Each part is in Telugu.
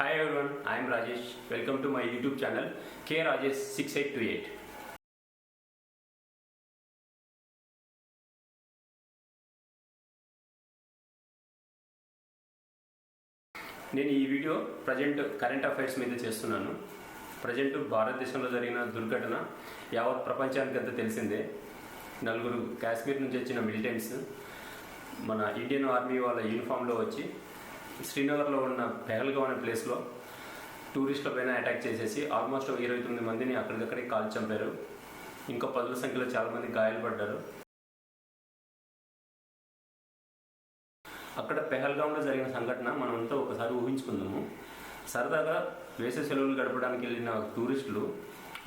Hi everyone I'm Rajesh welcome to my YouTube channel K Rajesh six eight two eight నేను ఈ వీడియో ప్రజెంట్ కరెంట్ అఫైర్స్ మీద చేస్తున్నాను. ప్రజెంట్ భారతదేశంలో జరిగిన దుర్ఘటన యావత్ ప్రపంచానికి అంతా తెలిసిందే. నలుగురు కాశ్మీర్ నుంచి వచ్చిన మిలిటెంట్స్ మన ఇండియన్ ఆర్మీ వాళ్ళ యూనిఫామ్లో వచ్చి శ్రీనగర్లో ఉన్న పెహల్గావ్ అనే ప్లేస్లో టూరిస్టుల పైన అటాక్ చేసేసి ఆల్మోస్ట్ ఇరవై తొమ్మిది మందిని అక్కడికక్కడే కాల్చి చంపారు. ఇంకా పదుల సంఖ్యలో చాలామంది గాయాలుపడ్డారు అక్కడ పెహల్గాంలో జరిగిన సంఘటన మనమంతా ఒకసారి ఊహించుకుందాము. సరదాగా వేసే సెలవులు గడపడానికి వెళ్ళిన టూరిస్టులు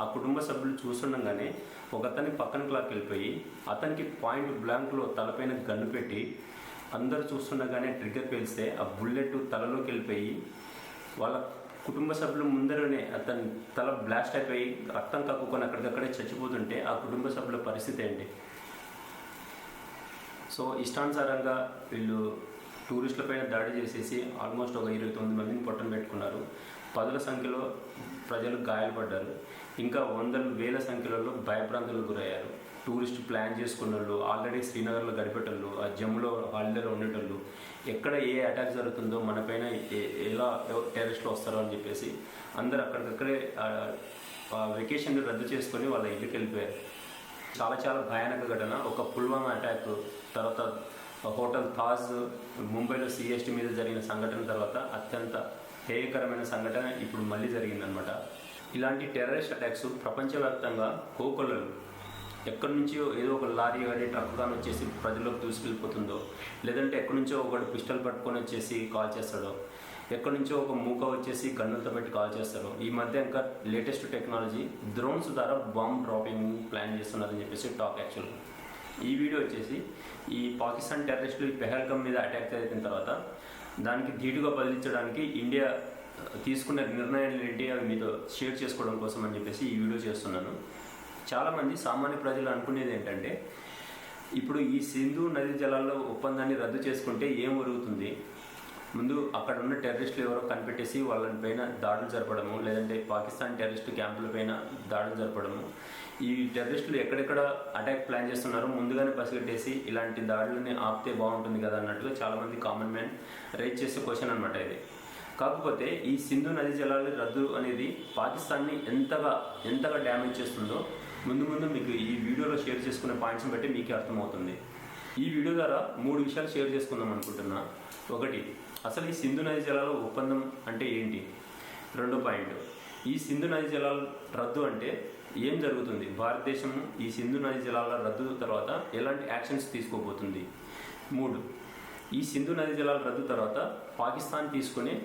ఆ కుటుంబ సభ్యులు చూస్తుండగానే ఒక అతని పక్కన క్లాక్ వెళ్ళిపోయి అతనికి పాయింట్ బ్లాంక్లో తలపైన గన్ను పెట్టి అందరూ చూస్తుండగానే ట్రిగ్గర్ పేలిస్తే ఆ బుల్లెట్ తలలోకి వెళ్ళిపోయి వాళ్ళ కుటుంబ సభ్యులు ముందరనే అతని తల బ్లాస్ట్ అయిపోయి రక్తం కక్కుకొని అక్కడికక్కడే చచ్చిపోతుంటే ఆ కుటుంబ సభ్యుల పరిస్థితి ఏంటి? సో ఇష్టానుసారంగా వీళ్ళు టూరిస్టులపైన దాడి చేసేసి ఆల్మోస్ట్ ఒక ఇరవై తొమ్మిది మందిని పొట్టం పెట్టుకున్నారు. పదుల సంఖ్యలో ప్రజలు గాయపడ్డారు. ఇంకా వందలు వేల సంఖ్యలో భయభ్రాంతులకు గురయ్యారు. టూరిస్ట్ ప్లాన్ చేసుకున్న వాళ్ళు ఆల్రెడీ శ్రీనగర్లో గడిపేటోళ్ళు ఆ జమ్ములో హాలిడేలో ఉండేటోళ్ళు ఎక్కడ ఏ అటాక్ జరుగుతుందో మనపైన ఎలా టెర్రరిస్టులు వస్తారో అని చెప్పేసి అందరు అక్కడికక్కడే వెకేషన్ రద్దు చేసుకొని వాళ్ళ ఇంటికి వెళ్ళిపోయారు. చాలా చాలా భయానక ఘటన. ఒక పుల్వామా అటాక్ తర్వాత హోటల్ తాజ్ ముంబైలో సిఎస్టీ మీద జరిగిన సంఘటన తర్వాత అత్యంత హేయకరమైన సంఘటన ఇప్పుడు మళ్ళీ జరిగిందనమాట ఇలాంటి టెర్రరిస్ట్ అటాక్స్ ప్రపంచవ్యాప్తంగా కోకొల్లలు ఎక్కడి నుంచో ఏదో ఒక లారీ కానీ ట్రక్ కానీ వచ్చేసి ప్రజల్లోకి దూసుకెళ్ళిపోతుందో లేదంటే ఎక్కడి నుంచో ఒకడు పిస్టల్ పట్టుకొని వచ్చేసి కాల్ చేస్తాడో ఎక్కడి నుంచో ఒక మూక వచ్చేసి గన్నులతో పెట్టి కాల్ చేస్తారు ఈ మధ్య ఇంకా లేటెస్ట్ టెక్నాలజీ డ్రోన్స్ ద్వారా బాంబ్ డ్రాపింగ్ ప్లాన్ చేస్తున్నారని చెప్పేసి టాక్ యాక్చువల్గా ఈ వీడియో వచ్చేసి ఈ పాకిస్తాన్ టెర్రరిస్టులు ఈ పెహల్గమ్ మీద అటాక్ జరిగిన తర్వాత దానికి ధీటుగా బదిలించడానికి ఇండియా తీసుకున్న నిర్ణయాలు ఏంటి అవి మీతో షేర్ చేసుకోవడం కోసం అని చెప్పేసి ఈ వీడియో చేస్తున్నాను. చాలామంది సామాన్య ప్రజలు అనుకునేది ఏంటంటే ఇప్పుడు ఈ సింధు నదీ జలాల్లో ఒప్పందాన్ని రద్దు చేసుకుంటే ఏం జరుగుతుంది ముందు అక్కడ ఉన్న టెర్రరిస్టులు ఎవరో కనిపెట్టేసి వాళ్ళని పైన దాడులు జరపడము లేదంటే పాకిస్తాన్ టెర్రరిస్ట్ క్యాంపుల పైన దాడులు జరపడము. ఈ టెర్రరిస్టులు ఎక్కడెక్కడ అటాక్ ప్లాన్ చేస్తున్నారో ముందుగానే పసిగట్టేసి ఇలాంటి దాడులని ఆపితే బాగుంటుంది కదా అన్నట్టుగా చాలామంది కామన్ మ్యాన్ రైజ్ చేసే క్వశ్చన్ అనమాట ఇది. కాకపోతే ఈ సింధు నదీ జలాల రద్దు అనేది పాకిస్తాన్ని ఎంతగా ఎంతగా డ్యామేజ్ చేస్తుందో ముందు ముందు మీకు ఈ వీడియోలో షేర్ చేసుకునే పాయింట్స్ని బట్టి మీకే అర్థమవుతుంది. ఈ వీడియో ద్వారా మూడు విషయాలు షేర్ చేసుకుందాం అనుకుంటున్నా. ఒకటి అసలు ఈ సింధు నది జలాల ఒప్పందం అంటే ఏంటి? రెండో పాయింట్ ఈ సింధు నది జలాల రద్దు అంటే ఏం జరుగుతుంది? భారతదేశం ఈ సింధు నది జలాల రద్దు తర్వాత ఎలాంటి యాక్షన్స్ తీసుకోబోతుంది? మూడు ఈ సింధు నది జలాల రద్దు తర్వాత పాకిస్తాన్ తీసుకునే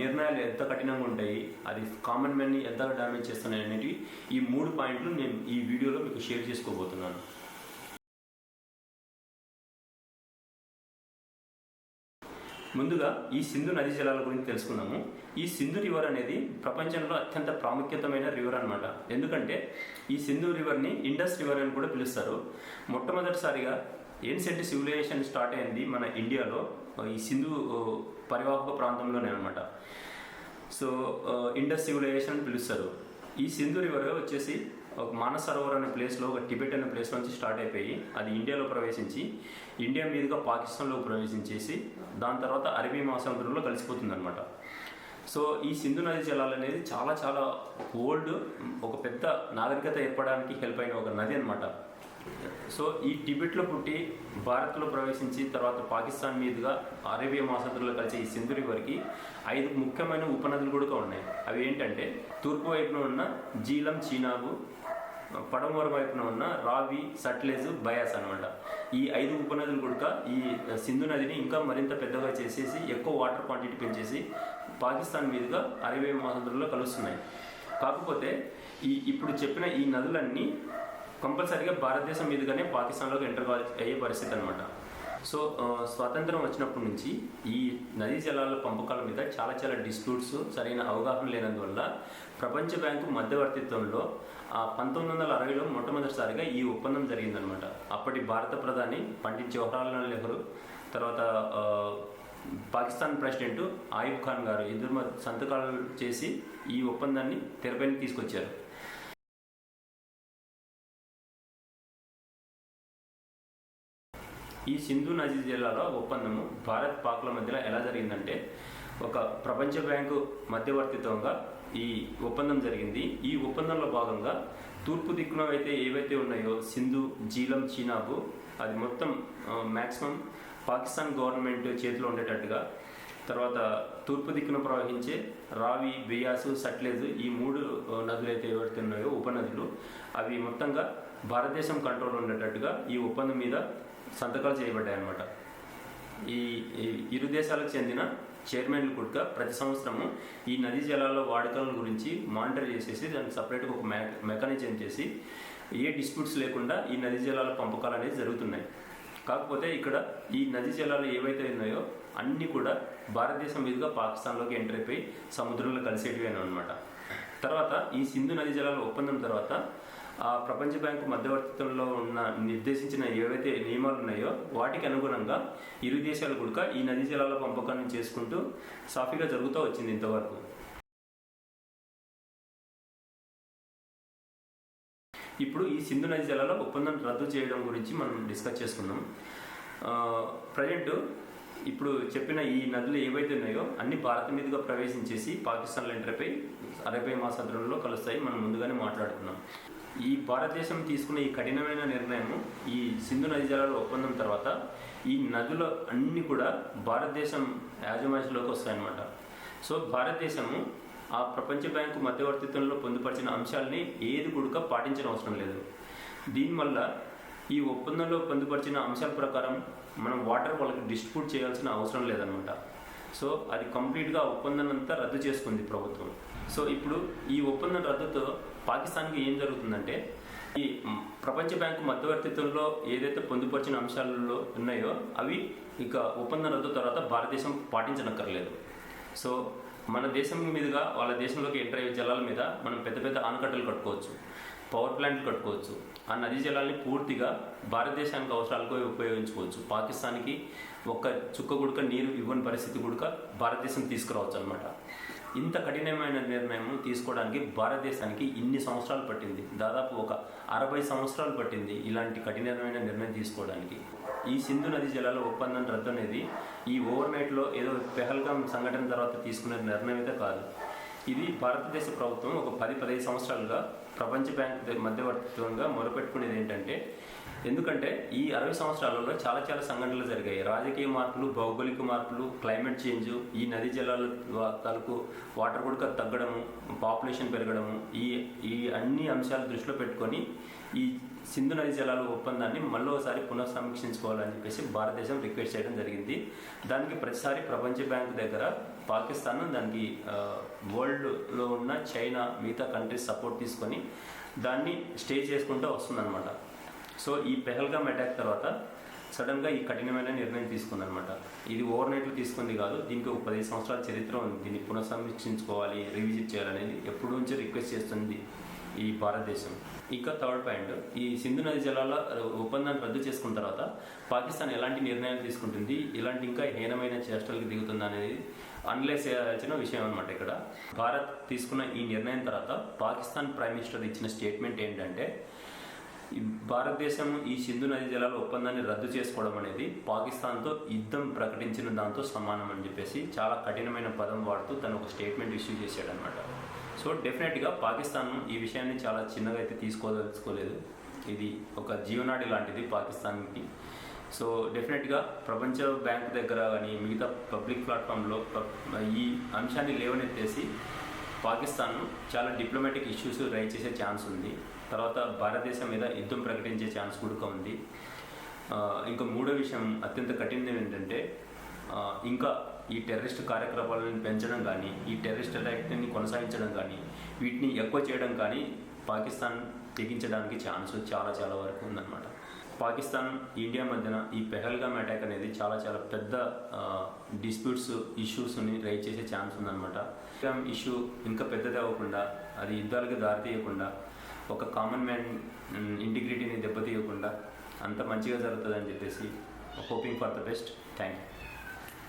నిర్ణయాలు ఎంత కఠినంగా ఉంటాయి అది కామన్ మ్యాన్ని ఎంత డ్యామేజ్ చేస్తున్నాయి అనేవి ఈ మూడు పాయింట్లు నేను ఈ వీడియోలో మీకు షేర్ చేసుకోబోతున్నాను. ముందుగా ఈ సింధు నదీ జలాల గురించి తెలుసుకుందాము. ఈ సింధు రివర్ అనేది ప్రపంచంలో అత్యంత ప్రాముఖ్యతమైన రివర్ అనమాట ఎందుకంటే ఈ సింధు రివర్ని ఇండస్ రివర్ అని కూడా పిలుస్తారు. మొట్టమొదటిసారిగా ఏన్సెంట్ సివిలైజేషన్ స్టార్ట్ అయింది మన ఇండియాలో. ఈ సింధు పరివాహక ప్రాంతంలోనే అనమాట సో ఇండస్ సివిలైజేషన్ అని పిలుస్తారు. ఈ సింధు రివర్ వచ్చేసి ఒక మానసరోవర్ అనే ప్లేస్లో ఒక టిబెట్ అనే ప్లేస్ నుంచి స్టార్ట్ అయిపోయి అది ఇండియాలో ప్రవేశించి ఇండియా మీదుగా పాకిస్తాన్లో ప్రవేశించేసి దాని తర్వాత అరబీ మహాసముద్రంలో కలిసిపోతుంది అనమాట సో ఈ సింధు నది జలాలు అనేది చాలా చాలా ఓల్డ్ ఒక పెద్ద నాగరికత ఏర్పడడానికి హెల్ప్ అయిన ఒక నది అనమాట సో ఈ టిబెట్లో పుట్టి భారత్లో ప్రవేశించి తర్వాత పాకిస్తాన్ మీదుగా అరేబియా మహాసముద్రంలో కలిసి ఈ సింధు రివర్కి ఐదు ముఖ్యమైన ఉపనదులు కూడా ఉన్నాయి. అవి ఏంటంటే తూర్పు వైపున ఉన్న జీలం చీనాబు పడమర వైపున ఉన్న రావి సట్లెజ్ బయాస్ అనమాట ఈ ఐదు ఉపనదులు కూడా ఈ సింధు నదిని ఇంకా మరింత పెద్దగా చేసేసి ఎక్కువ వాటర్ క్వాంటిటీ పెంచేసి పాకిస్తాన్ మీదుగా అరేబియా మహాసముద్రంలో కలుస్తున్నాయి. కాకపోతే ఈ ఇప్పుడు చెప్పిన ఈ నదులన్నీ కంపల్సరీగా భారతదేశం మీదుగానే పాకిస్తాన్లోకి ఎంటర్ అయ్యే పరిస్థితి అనమాట సో స్వాతంత్రం వచ్చినప్పటి నుంచి ఈ నదీ జలాల పంపకాల మీద చాలా చాలా డిస్ప్యూట్స్ సరైన అవగాహన లేనందువల్ల ప్రపంచ బ్యాంకు మధ్యవర్తిత్వంలో ఆ పంతొమ్మిది వందల అరవైలో మొట్టమొదటిసారిగా ఈ ఒప్పందం జరిగిందనమాట అప్పటి భారత ప్రధాని పండిత్ జవహర్లాల్ నెహ్రూ తర్వాత పాకిస్తాన్ ప్రెసిడెంట్ ఆయుబ్ ఖాన్ గారు ఇద్దరు సంతకాలు చేసి ఈ ఒప్పందాన్ని తెరపైన తీసుకొచ్చారు. ఈ సింధు నదీ జిల్లాలో ఒప్పందము భారత్ పాక్ల మధ్యలో ఎలా జరిగిందంటే ఒక ప్రపంచ బ్యాంకు మధ్యవర్తిత్వంగా ఈ ఒప్పందం జరిగింది. ఈ ఒప్పందంలో భాగంగా తూర్పు దిక్కున అయితే ఏవైతే ఉన్నాయో సింధు జీలం చీనాబు అది మొత్తం మ్యాక్సిమం పాకిస్తాన్ గవర్నమెంట్ చేతిలో ఉండేటట్టుగా తర్వాత తూర్పు దిక్కున ప్రవహించే రావి బియాసు సట్లేజ్ ఈ మూడు నదులు అయితే ఏవైతే ఉన్నాయో ఉపనదులు అవి మొత్తంగా భారతదేశం కంట్రోల్ ఉండేటట్టుగా ఈ ఒప్పందం మీద సంతకాలు చేయబడ్డాయి అనమాట ఈ ఇరు దేశాలకు చెందిన చైర్మన్లు కూడా ప్రతి సంవత్సరము ఈ నదీ జలాల వాడకాల గురించి మానిటర్ చేసేసి దాన్ని సపరేట్గా ఒక మె మెకానిజం చేసి ఏ డిస్ప్యూట్స్ లేకుండా ఈ నదీ జలాల పంపకాలు అనేది జరుగుతున్నాయి. కాకపోతే ఇక్కడ ఈ నదీ జలాలు ఏవైతే ఉన్నాయో అన్నీ కూడా భారతదేశం మీదుగా పాకిస్తాన్లోకి ఎంటర్ అయిపోయి సముద్రంలో కలిసేటివి అనమాట తర్వాత ఈ సింధు నదీ జలాల ఒప్పందం తర్వాత ఆ ప్రపంచ బ్యాంకు మధ్యవర్తిత్వంలో ఉన్న నిర్దేశించిన ఏవైతే నియమాలు ఉన్నాయో వాటికి అనుగుణంగా ఇరు దేశాలు కూడా ఈ నదీ జలాల పంపకాన్ని చేసుకుంటూ సాఫీగా జరుగుతూ వచ్చింది ఇంతవరకు. ఇప్పుడు ఈ సింధు నది జలాల ఒప్పందం రద్దు చేయడం గురించి మనం డిస్కస్ చేసుకుందాం. ప్రజెంట్ ఇప్పుడు చెప్పిన ఈ నదులు ఏవైతే ఉన్నాయో అన్ని భారత మీదుగా ప్రవేశించేసి పాకిస్తాన్ లెంటర్పై అరవై మాసంలో కలుస్తాయి. మనం ముందుగానే మాట్లాడుకున్నాం ఈ భారతదేశం తీసుకున్న ఈ కఠినమైన నిర్ణయం ఈ సింధు నది జలాల ఒప్పందం తర్వాత ఈ నదులు అన్నీ కూడా భారతదేశం యాజమాన్యంలోకి వస్తాయన్నమాట. సో భారతదేశము ఆ ప్రపంచ బ్యాంకు మధ్యవర్తిత్వంలో పొందుపరిచిన అంశాలని ఏది కూడక పాటించిన అవసరం లేదు. దీనివల్ల ఈ ఒప్పందంలో పొందుపరిచిన అంశాల ప్రకారం మనం వాటర్ వాళ్ళకి డిస్ట్రిబ్యూట్ చేయాల్సిన అవసరం లేదనమాట సో అది కంప్లీట్గా ఒప్పందం అంతా రద్దు చేసుకుంది ప్రభుత్వం. సో ఇప్పుడు ఈ ఒప్పందం రద్దుతో పాకిస్తాన్కి ఏం జరుగుతుందంటే ఈ ప్రపంచ బ్యాంకు మధ్యవర్తిత్వంలో ఏదైతే పొందుపరిచిన అంశాలలో ఉన్నాయో అవి ఇక ఒప్పందం రద్దు తర్వాత భారతదేశం పాటించనక్కర్లేదు. సో మన దేశం మీదుగా వాళ్ళ దేశంలోకి ఎంటర్ అయ్యే జలాల మీద మనం పెద్ద పెద్ద ఆనకట్టలు కట్టుకోవచ్చు పవర్ ప్లాంట్లు కట్టుకోవచ్చు ఆ నదీ జలాల్ని పూర్తిగా భారతదేశానికి అవసరాలకు ఉపయోగించుకోవచ్చు. పాకిస్తాన్కి ఒక్క చుక్క గుడక నీరు ఇవ్వని పరిస్థితి గుడక భారతదేశం తీసుకురావచ్చు అనమాట ఇంత కఠినమైన నిర్ణయం తీసుకోవడానికి భారతదేశానికి ఇన్ని సంవత్సరాలు పట్టింది. దాదాపు ఒక అరవై సంవత్సరాలు పట్టింది ఇలాంటి కఠినమైన నిర్ణయం తీసుకోవడానికి. ఈ సింధు నది జలాల ఒప్పందం రద్దు అనేది ఈ ఓవర్ నైట్లో ఏదో పెహల్గాం సంఘటన తర్వాత తీసుకునే నిర్ణయం అయితే కాదు. ఇది భారతదేశ ప్రభుత్వం ఒక పది పదిహేను సంవత్సరాలుగా ప్రపంచ బ్యాంక్ మధ్యవర్తిత్వంగా మొదలుపెట్టుకునేది ఏంటంటే ఎందుకంటే ఈ అరవై సంవత్సరాలలో చాలా చాలా సంఘటనలు జరిగాయి. రాజకీయ మార్పులు భౌగోళిక మార్పులు క్లైమేట్ చేంజ్ ఈ నదీ జలాల తలకు వాటర్ కొడుక తగ్గడము పాపులేషన్ పెరగడము ఈ ఈ అన్ని అంశాలు దృష్టిలో పెట్టుకొని ఈ సింధు నది జలాల ఒప్పందాన్ని మళ్ళీ ఒకసారి పునఃసమీక్షించుకోవాలని చెప్పేసి భారతదేశం రిక్వెస్ట్ చేయడం జరిగింది. దానికి ప్రతిసారి ప్రపంచ బ్యాంకు దగ్గర పాకిస్తాన్ దానికి వరల్డ్లో ఉన్న చైనా మిగతా కంట్రీస్ సపోర్ట్ తీసుకొని దాన్ని స్టే చేసుకుంటూ వస్తుందన్నమాట. సో ఈ పెహల్గామ్ అటాక్ తర్వాత సడన్గా ఈ కఠినమైన నిర్ణయం తీసుకుందనమాట ఇది ఓవర్ నైట్లో తీసుకుంది కాదు దీనికి ఒక పది సంవత్సరాల చరిత్ర ఉంది. దీన్ని పునఃసమీక్షించుకోవాలి రివిజిట్ చేయాలనేది ఎప్పటి నుంచో రిక్వెస్ట్ చేస్తుంది. ఈ భారతదేశం. ఇంకా థర్డ్ పాయింట్ ఈ సింధు నది జలాల ఒప్పందాన్ని రద్దు చేసుకున్న తర్వాత పాకిస్తాన్ ఎలాంటి నిర్ణయాలు తీసుకుంటుంది ఇలాంటి ఇంకా హీనమైన చేష్టలకు దిగుతుంది అనేది అనలైజ్ చేయాల్సిన విషయం అనమాట ఇక్కడ. భారత్ తీసుకున్న ఈ నిర్ణయం తర్వాత పాకిస్తాన్ ప్రైమ్ మినిస్టర్ ఇచ్చిన స్టేట్మెంట్ ఏంటంటే భారతదేశం ఈ సింధు నది జలాల ఒప్పందాన్ని రద్దు చేసుకోవడం అనేది పాకిస్తాన్తో యుద్ధం ప్రకటించిన దాంతో సమానం అని చెప్పేసి చాలా కఠినమైన పదం వాడుతూ తను ఒక స్టేట్మెంట్ ఇష్యూ చేశాడనమాట సో డెఫినెట్గా పాకిస్తాన్ ఈ విషయాన్ని చాలా చిన్నగా అయితే తీసుకోదలుచుకోలేదు. ఇది ఒక జీవనాడి లాంటిది పాకిస్తాన్కి. సో డెఫినెట్గా ప్రపంచ బ్యాంక్ దగ్గర కానీ మిగతా పబ్లిక్ ప్లాట్ఫామ్లో ఈ అంశాన్ని లేవనెత్తేసి పాకిస్తాన్ చాలా డిప్లొమాటిక్ ఇష్యూస్ రైజ్ చేసే ఛాన్స్ ఉంది. తర్వాత భారతదేశం మీద యుద్ధం ప్రకటించే ఛాన్స్ కూడా ఉంది. ఇంకా మూడో విషయం అత్యంత కఠినం ఏంటంటే ఇంకా ఈ టెర్రరిస్ట్ కార్యకలాపాలను పెంచడం కానీ ఈ టెర్రరిస్ట్ అటాక్ని కొనసాగించడం కానీ వీటిని ఎక్కువ చేయడం కానీ పాకిస్తాన్ తెగించడానికి ఛాన్స్ చాలా చాలా వరకు ఉందన్నమాట. పాకిస్తాన్ ఇండియా మధ్యన ఈ పెహల్గామ్ అటాక్ అనేది చాలా చాలా పెద్ద డిస్ప్యూట్స్ ఇష్యూస్ని రైజ్ చేసే ఛాన్స్ ఉందన్నమాట. పెహల్గామ్ ఇష్యూ ఇంకా పెద్దది అవ్వకుండా అది యుద్ధాలకు దారితీయకుండా ఒక కామన్ మ్యాన్ ఇంటిగ్రిటీని దెబ్బతీయకుండా అంత మంచిగా జరుగుతుందని చెప్పేసి hoping for the best. Thank you